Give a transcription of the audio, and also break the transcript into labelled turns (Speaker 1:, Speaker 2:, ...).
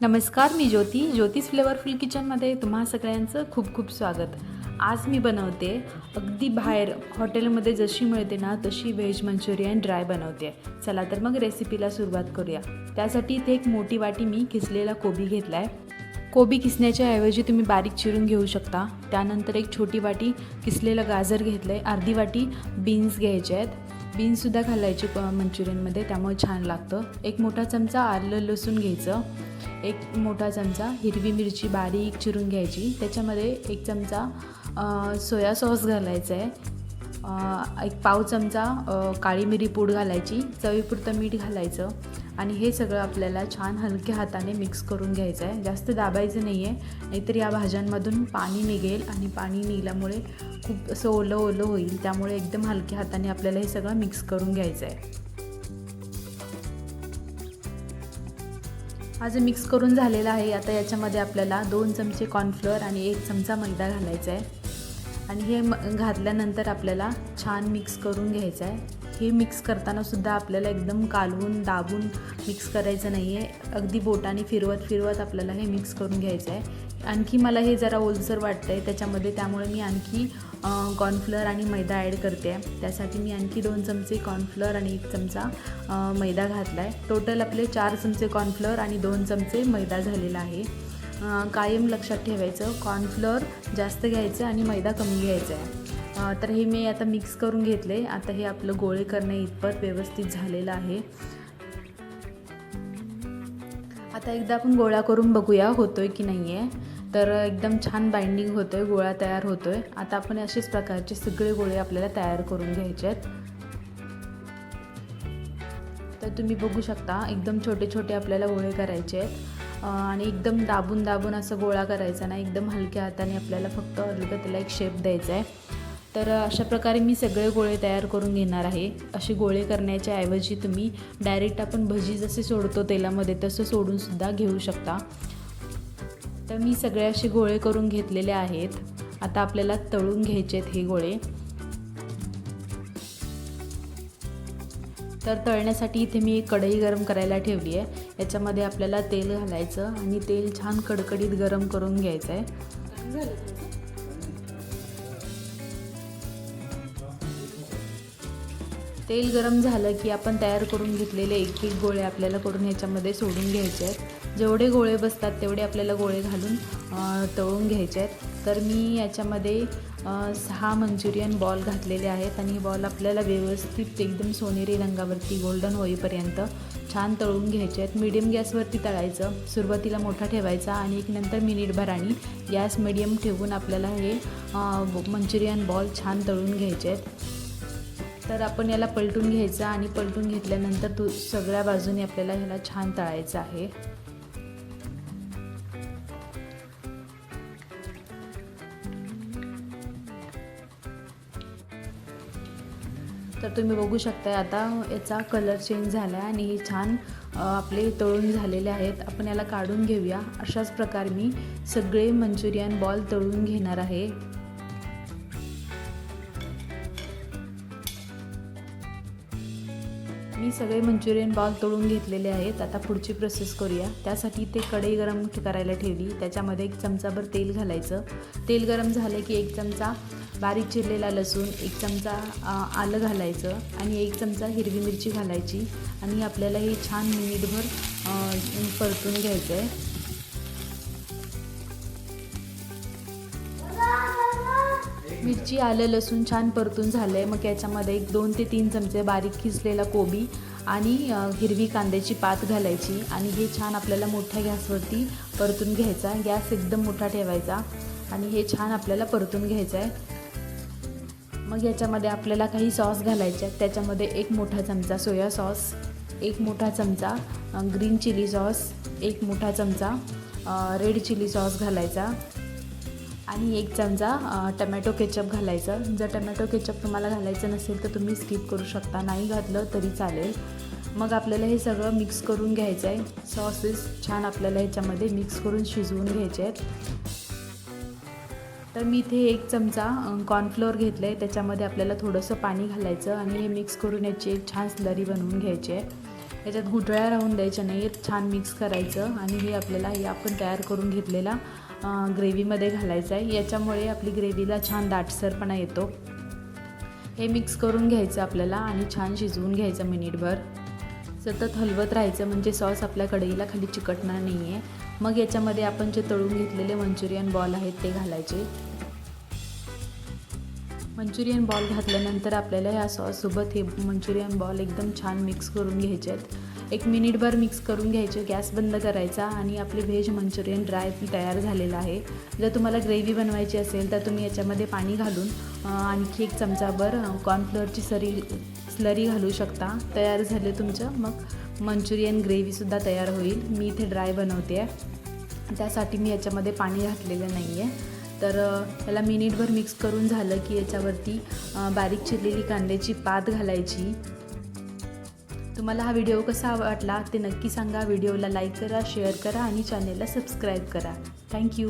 Speaker 1: नमस्कार मी ज्योती. ज्योतिष फ्लेवरफुल किचनमध्ये तुम्हा सगळ्यांचं खूप खूप स्वागत. आज मी बनवते अगदी बाहेर हॉटेलमध्ये जशी मिळते ना तशी व्हेज मंचुरियन ड्राय बनवते. चला तर मग रेसिपीला सुरुवात करूया. त्यासाठी इथे एक मोठी वाटी मी किसलेला कोबी घेतला आहे कोबी किसण्याच्या ऐवजी तुम्ही बारीक चिरून घेऊ शकता. त्यानंतर एक छोटी वाटी किसलेलं गाजर घेतलं आहे अर्धी वाटी बीन्स घ्यायचे आहेत. बीन्ससुद्धा घालायची प- मंचुरियनमध्ये त्यामुळे छान लागतं. एक मोठा चमचा आलं लसूण घ्यायचं. एक मोठा चमचा हिरवी मिरची बारीक चिरून घ्यायची. त्याच्यामध्ये एक चमचा सोया सॉस घालायचा आहे एक पाव चमचा काळी मिरी पूड घालायची. चवीपुरतं मीठ घालायचं. आणि हे सगळं आपल्याला छान हलक्या हाताने मिक्स करून घ्यायचं आहे जास्त दाबायचं नाही आहे नाहीतर या भाज्यांमधून पाणी निघेल आणि पाणी निघल्यामुळे खूप असं ओलं ओलं होईल. त्यामुळे एकदम हलक्या हाताने आपल्याला हे सगळं मिक्स करून घ्यायचं आहे माझं मिक्स करून झालेलं आहे आता याच्यामध्ये आपल्याला दोन चमचे कॉर्नफ्लोअर आणि एक चमचा मैदा घालायचा आहे आणि हे म घातल्यानंतर आपल्याला छान मिक्स करून घ्यायचं आहे हे मिक्स करताना सुद्धा आपल्याला एकदम कालवून दाबून मिक्स करायचं नाही आहे अगदी बोटाने फिरवत फिरवत आपल्याला हे मिक्स करून घ्यायचं आहे. आणखी मला हे जरा ओलसर वाटतं आहे त्याच्यामध्ये त्यामुळे मी आणखी कॉर्नफ्लोअर आणि मैदा ॲड करते आहे. त्यासाठी मी आणखी दोन चमचे कॉर्नफ्लोअर आणि एक चमचा मैदा घातला आहे टोटल आपले चार चमचे कॉर्नफ्लोअर आणि दोन चमचे मैदा झालेला आहे. कायम लक्षात ठेवायचं कॉर्नफ्लोअर जास्त घ्यायचं आणि मैदा कमी घ्यायचा आहे. तर हे मी आता मिक्स करून घेतले. आता हे आपलं गोळे करणे इतपत व्यवस्थित झालेलं आहे. आता एकदा आपण गोळा करून बघूया होतोय की नाही आहे तर एकदम छान बाइंडिंग होतोय गोळा तयार होतो आहे आता आपण अशाच प्रकारचे सगळे गोळे आपल्याला तयार करून घ्यायचे आहेत. तर तुम्ही बघू शकता एकदम छोटे छोटे आपल्याला गोळे करायचे आहेत. आणि एकदम दाबून दाबून असं गोळा करायचा ना एकदम हलक्या हाताने आपल्याला फक्त हलकं त्याला एक शेप द्यायचा आहे. तर अशा प्रकारे मी सगळे गोळे तयार करून घेणार आहे. असे गोळे करण्याच्या ऐवजी तुम्ही डायरेक्ट आपण भजी जसे सोडतो तेलामध्ये तसं सोडूनसुद्धा घेऊ शकता. तर मी सगळे असे गोळे करून घेतलेले आहेत. आता आपल्याला तळून घ्यायचे आहेत हे गोळे. तर तळण्यासाठी इथे मी एक कढई गरम करायला ठेवली आहे. याच्यामध्ये आपल्याला तेल घालायचं आणि तेल छान कडकडीत गरम करून घ्यायचं आहे तेल गरम झालं की आपण तयार करून घेतलेले एक एक गोळे आपल्याला करून ह्याच्यामध्ये सोडून घ्यायचे आहेत. जेवढे गोळे बसतात तेवढे आपल्याला गोळे घालून तळून घ्यायचे आहेत. तर मी याच्यामध्ये सहा मंचुरियन बॉल घातलेले आहेत आणि बॉल आपल्याला व्यवस्थित एकदम सोनेरी रंगावरती गोल्डन होईपर्यंत छान तळून घ्यायचे आहेत. मीडियम गॅसवरती तळायचं सुरुवातीला मोठा ठेवायचा आणि एक नंतर मिनिटभराने गॅस मिडियम ठेवून आपल्याला हे मंचुरियन बॉल छान तळून घ्यायचे आहेत. तर आपण याला पलटून घ्यायचं आणि पलटून घेतल्यानंतर तू सगळ्या बाजूने आपल्याला ह्याला छान तळायचं आहे. तर तुम्ही बघू शकताय आता याचा कलर चेंज झाला आहे आणि हे छान आपले तळून झालेले आहेत. आपण याला काढून घेऊया. अशाच प्रकारे मी सगळे मंचुरियन बॉल तळून घेणार आहे. सगळे मंचुरियन बॉल तळून घेतलेले आहेत. आता पुढची प्रोसेस करूया. त्यासाठी ते कढई गरम करायला ठेवली. त्याच्यामध्ये एक चमचाभर तेल घालायचं. तेल गरम झालं की एक चमचा बारीक चिरलेला लसूण एक चमचा आलं घालायचं आणि एक चमचा हिरवी मिरची घालायची. आणि आपल्याला हे छान मिनिटभर परतून घ्यायचं आहे मिरची आलं लसूण छान परतून झालं आहे मग याच्यामध्ये एक दोन ते तीन चमचे बारीक खिसलेला कोबी आणि हिरवी कांद्याची पात घालायची आणि हे छान आपल्याला मोठ्या गॅसवरती परतून घ्यायचा. गॅस एकदम मोठा ठेवायचा आणि हे छान आपल्याला परतून घ्यायचं आहे मग याच्यामध्ये आपल्याला काही सॉस घालायचे आहेत. त्याच्यामध्ये एक मोठा चमचा सोया सॉस एक मोठा चमचा ग्रीन चिली सॉस एक मोठा चमचा रेड चिली सॉस घालायचा. आणि एक चमचा टमॅटो केचप घालायचं. जर टमॅटो केचप तुम्हाला घालायचं नसेल तर तुम्ही स्किप करू शकता. नाही घातलं तरी चालेल. मग आपल्याला हे सगळं मिक्स करून घ्यायचं आहे सॉसेस छान आपल्याला ह्याच्यामध्ये मिक्स करून शिजवून घ्यायचे आहेत तर मी इथे एक चमचा कॉर्नफ्लोअर घेतलं आहे त्याच्यामध्ये आपल्याला थोडंसं पाणी घालायचं आणि हे मिक्स करून याची एक छान स्लरी बनवून घ्यायची आहे. याच्यात घुटळ्या राहून द्यायच्या नाही छान मिक्स करायचं आणि हे आपल्याला हे आपण तयार करून घेतलेला ग्रेव्हीमध्ये घालायचं आहे. याच्यामुळे आपली ग्रेव्हीला छान दाटसरपणा येतो. हे मिक्स करून घ्यायचं आपल्याला आणि छान शिजवून घ्यायचं मिनिटभर. सतत हलवत राहायचं म्हणजे सॉस आपल्या कढईला खाली चिकटणार नाही आहे मग याच्यामध्ये आपण जे तळून घेतलेले मंचुरियन बॉल आहेत ते घालायचे. मंचुरियन बॉल घातल्यानंतर आपल्याला ह्या सॉससोबत हे मंचुरियन बॉल एकदम छान मिक्स करून घ्यायचे आहेत. एक मिनिटभर मिक्स करून घ्यायचे गॅस बंद करायचा आणि आपले व्हेज मंचुरियन ड्राय तयार झालेलं आहे. जर तुम्हाला ग्रेव्ही बनवायची असेल तर तुम्ही याच्यामध्ये पाणी घालून आणखी एक चमचाभर कॉर्नफ्लोअरची सरी स्लरी घालू शकता. तयार झाले तुमचं मग मंचुरियन ग्रेव्हीसुद्धा तयार होईल. मी इथे ड्राय बनवते. आहे त्यासाठी मी याच्यामध्ये पाणी घातलेलं नाही आहे तर याला मिनिटभर मिक्स करून झालं की याच्यावरती बारीक चिरलेली कांद्याची पात घालायची. तुम्हाला हा व्हिडिओ कसा वाटला ते नक्की सांगा. व्हिडिओला लाईक करा शेअर करा आणि चॅनेलला सबस्क्राईब करा. थँक्यू